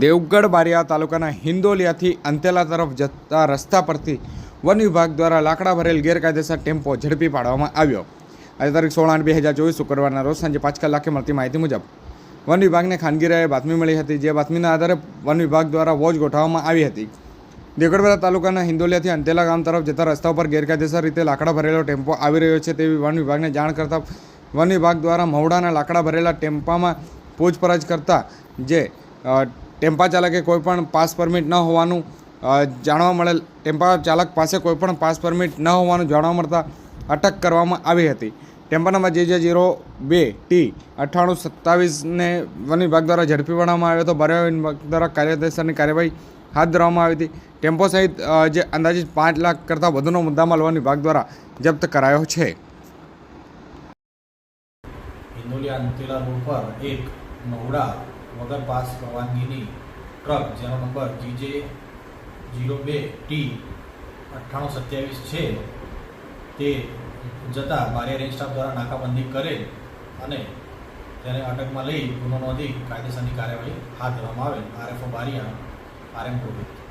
દેવગઢ બારિયા તાલુકાના હિંદોલિયાથી અંતેલા તરફ જતા રસ્તા પરથી વન વિભાગ દ્વારા લાકડા ભરેલ ગેરકાયદેસર ટેમ્પો ઝડપી પાડવામાં આવ્યો. આજે તારીખ સોળ આઠ બે હજાર ચોવીસ શુક્રવારના રોજ સાંજે પાંચ કલાકે મળતી માહિતી મુજબ, વન વિભાગને ખાનગીરાએ બાતમી મળી હતી, જે બાતમીના આધારે વન વિભાગ દ્વારા વોચ ગોઠવવામાં આવી હતી. દેવગઢવાડા તાલુકાના હિંદોલિયાથી અંતેલા ગામ તરફ જતા રસ્તા પર ગેરકાયદેસર રીતે લાકડા ભરેલો ટેમ્પો આવી રહ્યો છે તેવી વન વિભાગને જાણ કરતા વન વિભાગ દ્વારા મહુડાના લાકડા ભરેલા ટેમ્પામાં પૂછપરછ કરતા જે ટેમ્પા ચાલકે કોઈપણ પાસ પરમિટ ન હોવાનું જાણવા મળેલ ટેમ્પા ચાલક પાસે કોઈપણ પાસ પરમિટ ન હોવાનું જાણવા મળતા અટક કરવામાં આવી હતી. ટેમ્પા નંબર જે જે જીરો બે ટી અઠ્ઠાણું સત્તાવીસને વન વિભાગ દ્વારા ઝડપી પાડવામાં આવ્યો હતો. બારે વન વિભાગ દ્વારા કાયદેસરની કાર્યવાહી હાથ ધરવામાં આવી હતી. ટેમ્પો સહિત જે અંદાજિત પાંચ લાખ કરતાં વધુનો મુદ્દામાલ વન વિભાગ દ્વારા જપ્ત કરાયો છે. હિંદોલિયા અંતેલા રોડ પર એક નવડા વગર પાસ પરવાનગીની ટ્રક, જેનો નંબર જીજે જીરો બે ટી અઠ્ઠાણું સત્યાવીસ છે, તે જતાં બારે રેન્જ સ્ટાફ દ્વારા નાકાબંધી કરે અને તેને અટકમાં લઈ ગુનો નોંધી કાયદેસરની કાર્યવાહી હાથ ધરવામાં આવેલ આરએફઓ બારિયા, આરએમ પ્રોહિત